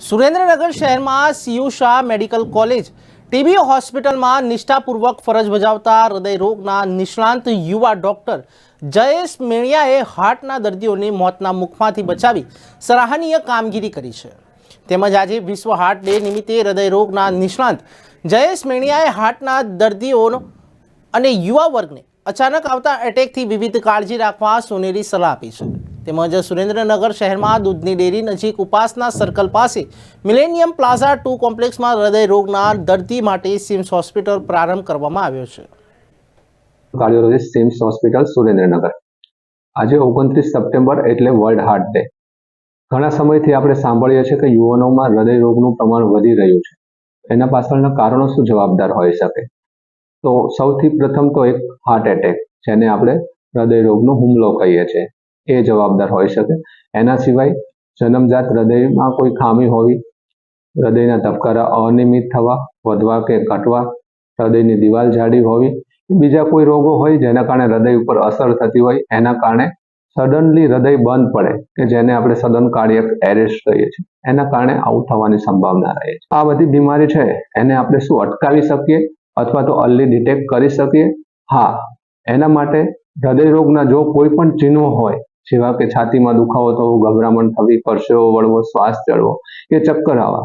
સુરેન્દ્રનગર શહેરમાં CU Shah medical college TB હોસ્પિટલમાં નિષ્ઠાપૂર્વક ફરજ બજાવતા હૃદયરોગના નિષ્ણાંત યુવા ડોક્ટર જયેશ મેણિયાએ હાર્ટના દર્દીઓને મોતના મુખમાંથી બચાવી સરાહનીય કામગીરી કરી છે. તેમજ આજે વિશ્વ હાર્ટ ડે નિમિત્તે હૃદયરોગના નિષ્ણાંત જયેશ મેણિયાએ હાર્ટના દર્દીઓનો અને યુવા વર્ગને અચાનક આવતા એટેકથી વિવિધ કાળજી રાખવા સોનેરી સલાહ આપી છે. તેમજ સુરેન્દ્રનગર શહેરમાં દૂધની ડેરી નજીક ઉપાસના સર્કલ પાસે મિલેનિયમ પ્લાઝા ટુ કોમ્પ્લેક્સમાં હૃદય રોગના દર્દી માટે સિમ્સ હોસ્પિટલ પ્રારંભ કરવામાં આવ્યો છે. Cardiology CIMS hospital Surendranagar. આજે ઓગણત્રીસ સપ્ટેમ્બર એટલે વર્લ્ડ હાર્ટ ડે ઘણા સમયથી આપણે સાંભળીએ છીએ કે યુવાનોમાં હૃદય રોગનું પ્રમાણ વધી રહ્યું છે. એના પાછળના કારણો શું જવાબદાર હોઈ શકે? તો સૌથી પ્રથમ તો એક હાર્ટ એટેક જેને આપણે હૃદય રોગનો હુમલો કહીએ છીએ. એ જવાબદાર હોઈ શકે. એના સિવાય જન્મજાત હૃદયમાં કોઈ ખામી હોવી હૃદયના ધબકારા અનિયમિત થવા, વધવા કે ઘટવા, હૃદયની દિવાલ જાડી હોવી બીજા કોઈ રોગો હોય જેના કારણે હૃદય ઉપર અસર થતી હોય, એના કારણે સડનલી હૃદય બંધ પડે, કે જેને આપણે સડન કાર્ડિયક એરેસ્ટ કહીએ છીએ. એના કારણે આવું થવાની સંભાવના રહે છે. આ બધી બીમારી છે, એને આપણે શું અટકાવી શકીએ? અથવા તો અર્લી ડિટેક્ટ કરી શકીએ? હા. એના માટે હૃદય રોગના જો કોઈ પણ ચિહ્નો હોય જેવા કે છાતીમાં દુખાવો થવો ગભરામણ થવી પરસેવો વળવો, શ્વાસ ચડવો કે ચક્કર આવવા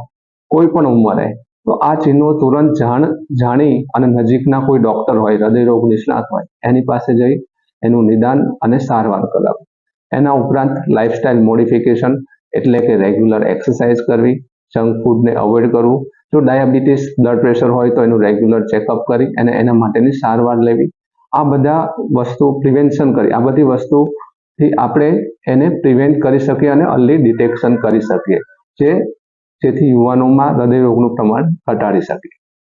કોઈ પણ ઉંમરે. તો આ ચિહ્નો તુરંત જાણ, જાણી અને નજીકના કોઈ ડોક્ટર હોય, હૃદય રોગ નિષ્ણાત હોય, એની પાસે જઈ એનું નિદાન અને સારવાર કરાવવી એના ઉપરાંત લાઇફસ્ટાઇલ મોડિફિકેશન એટલે કે રેગ્યુલર એક્સરસાઇઝ કરવી જંક ફૂડને અવોઇડ કરવું. જો ડાયાબિટીસ બ્લડ પ્રેશર હોય તો એનું રેગ્યુલર ચેકઅપ કરી અને એના માટેની સારવાર લેવી. આ બધા વસ્તુ પ્રિવેન્શન કરી. આ બધી વસ્તુથી આપણે એને પ્રિવેન્ટ કરી શકીએ અને અર્લી ડિટેક્શન કરી શકીએ, જે જેથી યુવાનોમાં હૃદય રોગનું પ્રમાણ ઘટાડી શકીએ.